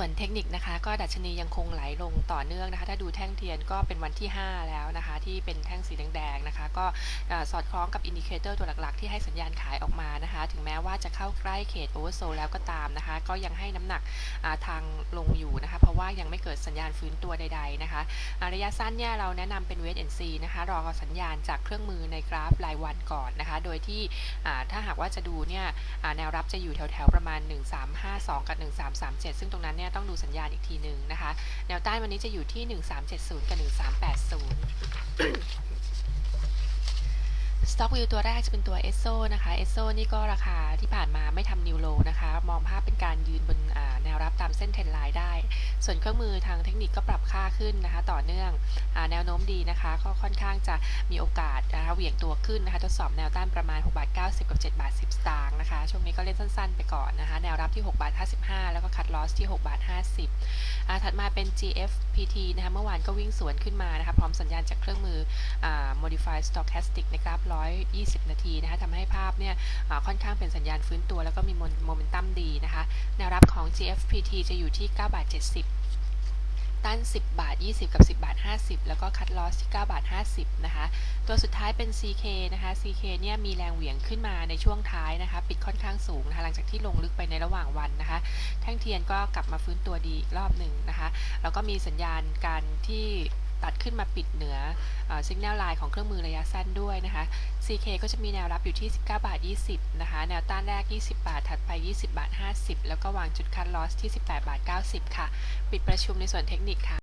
ส่วนเทคนิคนะคะ ก็ดัชนียังคงไหลลงต่อเนื่องนะคะ ถ้าดูแท่งเทียนก็เป็นวันที่ 5 แล้วนะคะ ที่เป็นแท่งสีแดงๆนะคะ ก็สอดคล้องกับอินดิเคเตอร์ตัวหลักๆ ที่ให้สัญญาณขายออกมานะคะ ถึงแม้ว่าจะเข้าใกล้เขตโอเวอร์โซแล้วก็ตามนะคะ ก็ยังให้น้ำหนักทางลงอยู่นะคะ เพราะว่ายังไม่เกิดสัญญาณฟื้นตัวใด ๆนะคะระยะสั้นเนี่ยเราแนะนำเป็นเวทแอนซีนะคะ รอสัญญาณจากเครื่องมือในกราฟรายวันก่อนนะคะ โดยที่ถ้าหากว่าจะดูเนี่ยแนวรับจะอยู่แถวๆประมาณ 1352 กับ 1337 ซึ่งตรงนั้นเนี่ยต้องดูสัญญาณอีกทีหนึ่งนะคะ แนวต้านวันนี้จะอยู่ที่ 1370 กับ 1380สต็อกวิวตัวแรกจะเป็นตัวเอสโซนะคะเอสโซนี่ก็ราคาที่ผ่านมาไม่ทำนิวโลนะคะ มองภาพเป็นการยืนบน ส่วนเครื่องมือทางเทคนิคก็ปรับค่าขึ้นนะคะ ต่อเนื่องอแนวโน้มดีนะคะก็ค่อนข้างจะมีโอกาสนะคะเหวี่ยงตัวขึ้นนะคะทดสอบแนวต้านประมาณ6บาท90กับ7บาท10สตางค์นะคะช่วงนี้ก็เล่นสั้นๆ ไปก่อนนะคะ แนวรับที่6บาท55 แล้วก็คัดลอสที่6บาท50อ่าถัดมาเป็น GFPT นะคะเมื่อวานก็วิ่งสวนขึ้นมานะคะพร้อมสัญญาณจากเครื่องมืออ่า Modified Stochastic ในกราฟ 120 นาทีนะคะทำให้ภาพเนี่ยค่อนข้างเป็นสัญญาณฟื้นตัว แล้วก็มีโมเมนตัมดีนะคะ แนวรับของ GFPT จะอยู่ที่9บาท70 ต้น10 บาท 20 กับ 10 บาท 50 แล้วก็คัดลอสที่ 9 บาท 50 นะคะ ตัวสุดท้ายเป็น CK นะคะ CK เนี่ยมีแรงเหวี่ยงขึ้นมาในช่วงท้ายนะคะ ปิดค่อนข้างสูงนะคะหลังจากที่ลงลึกไปในระหว่างวันนะคะ แท่งเทียนก็กลับมาฟื้นตัวดีอีกรอบหนึ่งนะคะ แล้วก็มีสัญญาณการที่ ตัดขึ้นมาปิดเหนือสัญญาณไลน์ของเครื่องมือระยะสั้นด้วยนะคะ CK ก็จะมีแนวรับอยู่ที่ 19 บาท 20 นะคะ แนวต้านแรก 20 บาท ถัดไป 20 บาท 50 แล้วก็วางจุดคัดลอสที่ 18 บาท 90 ค่ะ ปิดประชุมในส่วนเทคนิคค่ะ